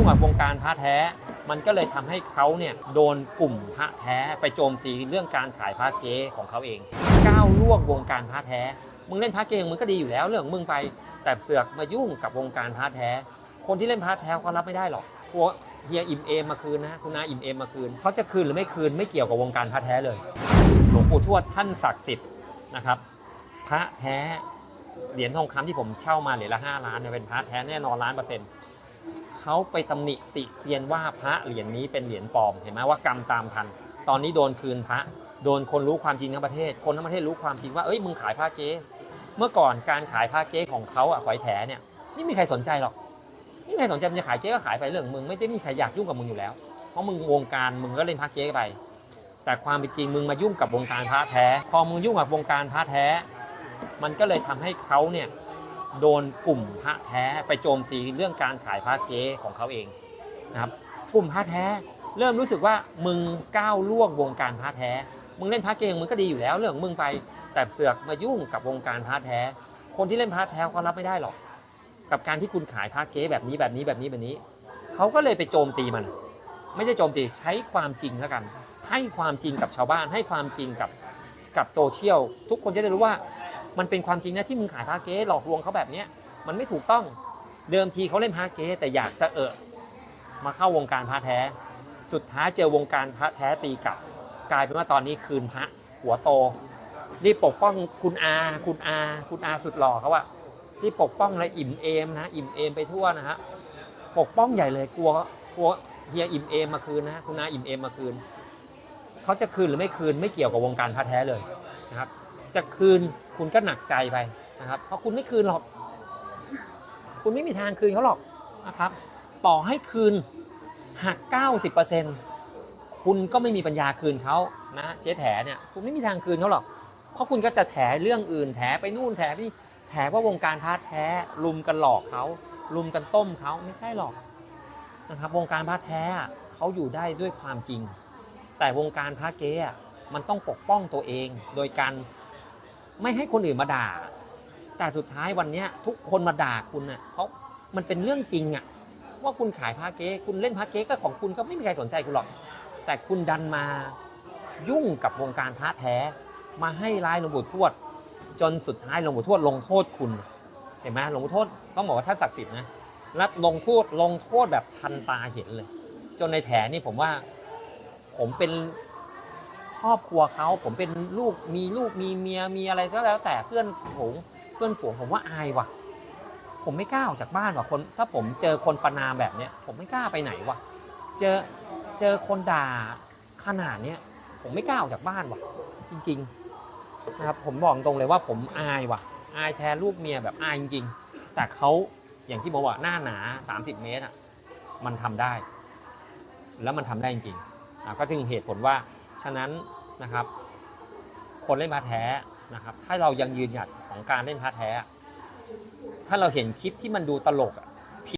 ยุ่งกับวงการพระแท้ มันก็เลยทำให้เขาเนี่ยโดนกลุ่มพระแท้ไปโจมตีเรื่องการขายพระเก๊ของเขาเอง ก้าวล่วงวงการพระแท้ มึงเล่นพระเก๊มึงก็ดีอยู่แล้วเรื่องมึงไป แต่เสือกมายุ่งกับวงการพระแท้ คนที่เล่นพระแท้เขารับไม่ได้หรอกพวกเฮียอิ่มเอมมาคืนนะคุณนาอิ่มเอมมาคืนเขาจะคืนหรือไม่คืนไม่เกี่ยวกับวงการพระแท้เลย หลวงปู่ทวดท่านศักดิ์สิทธิ์นะครับ พระแท้เหรียญทองคำที่ผมเช่ามาเหรียญละห้าล้านเนี่ยเป็นพระแท้แน่นอนล้านเปอร์เซ็นต์ เขาไปตำหนิติเตียนว่าพระเหรียญนี้เป็นเหรียญปลอมเห็นไหมว่ากรรมตามทัน ตอนนี้โดนคืนพระ โดนคนรู้ความจริงทั้งประเทศ คนทั้งประเทศรู้ความจริงว่าเอ้ยมึงขายพระเก๊เมื่อก่อนการขายพระเก๊ของเขาอะขอยแถเนี่ยไม่มีใครสนใจหรอกไม่มีใครสนใจมึงจะขายเก๊ก็ขายไปเรื่องมึงไม่ได้มีใครอยากยุ่งกับมึงอยู่แล้ว เพราะมึงวงการมึงก็เล่นพระเก๊ไปแต่ความเป็นจริงมึงมายุ่งกับวงการพระแท้ พอมึงยุ่งกับวงการพระแท้ มันก็เลยทำให้เขาเนี่ย โดนกลุ่มพระแท้ไปโจมตีเรื่องการขายพระเก๊ของเขาเองนะครับกลุ่มพระแท้เริ่มรู้สึกว่ามึงก้าวล่วงวงการพระแท้ มึงเล่นพระเก๊มึงก็ดีอยู่แล้วเรื่องของมึงไป แต่เสือกมายุ่งกับวงการพระแท้ คนที่เล่นพระแท้เขารับไม่ได้หรอก กับการที่คุณขายพระเก๊แบบนี้แบบนี้แบบนี้แบบนี้ เขาก็เลยไปโจมตีมัน ไม่ใช่โจมตีใช้ความจริงแล้วกัน ให้ความจริงกับชาวบ้านให้ความจริงกับกับโซเชียลทุกคนจะได้รู้ว่า มันเป็นความจริงนะที่มึงขายพระเก๊หลอกลวงเขาแบบเนี้ยมันไม่ถูกต้องเดิมทีเขาเล่นพระเก๊แต่อยากสะเอะมาเข้าวงการพระแท้ สุดท้ายเจอวงการพระแท้ตีกลับ กลายเป็นว่าตอนนี้คืนพระหัวโตรีบปกป้องคุณอาคุณอาคุณอาสุดหล่อเขาว่ารีบปกป้องและอิ่มเอมนะอิ่มเอมไปทั่วนะฮะปกป้องใหญ่เลยกลัวกลัวเฮียอิ่มเอมมาคืนนะคุณอาอิ่มเอมมาคืนเขาจะคืนหรือไม่คืนไม่เกี่ยวกับวงการพระแท้เลยนะครับ จะคืนคุณก็หนักใจไปนะครับ เพราะคุณไม่คืนหรอก คุณไม่มีทางคืนเขาหรอกนะครับ ต่อให้คืนหัก 90%คุณก็ไม่มีปัญญาคืนเขานะเจ๊แถเนี่ยคุณไม่มีทางคืนเขาหรอก เพราะคุณก็จะแถเรื่องอื่น แถไปนู่นแถนี่แถว่าวงการพระแท้ลุมกันหลอกเขาลุมกันต้มเขาไม่ใช่หรอกนะครับวงการพระแท้เขาอยู่ได้ด้วยความจริง แต่วงการพระเก๊มันต้องปกป้องตัวเอง โดยการ ไม่ให้คนอื่นมาด่า แต่สุดท้ายวันเนี้ยทุกคนมาด่าคุณอะเพราะมันเป็นเรื่องจริงอะว่าคุณขายพาเก๊คุณเล่นพาเก๊ก็ของคุณก็ไม่มีใครสนใจคุณหรอก แต่คุณดันมายุ่งกับวงการพระแท้ มาให้ร้ายหลวงปู่ทวด จนสุดท้ายหลวงปู่ทวดลงโทษคุณเห็นไหมหลวงปู่ทวดต้องบอกว่าท่านศักดิ์สิทธิ์นะและลงโทษลงโทษแบบทันตาเห็นเลย จนในแถนี่ผมว่าผมเป็น ครอบครัวเขาผมเป็นลูกมีลูกมีเมียมีอะไรก็แล้ว แต่เพื่อนฝูงเพื่อนฝูงผมว่าอายว่ะ ผมไม่กล้าออกจากบ้านว่ะคน ถ้าผมเจอคนประนามแบบเนี้ยผมไม่กล้าไปไหนว่ะ เจอเจอคนด่าขนาดเนี้ยผมไม่กล้าออกจากบ้านว่ะ จริงๆนะครับผมบอกตรงเลยว่าผมอายว่ะ อายแทนลูกเมียแบบอายจริงๆแต่เขาอย่างที่บอกว่าหน้าหนา 30 เมตรอะมันทำได้ แล้วมันทำได้จริงๆอะก็ถึงเหตุผลว่า ฉะนั้นนะครับ คนเล่นพาแท้นะครับ ถ้าเรายังยืนหยัดของการเล่นพาแท้ ถ้าเราเห็นคลิปที่มันดูตลกอะ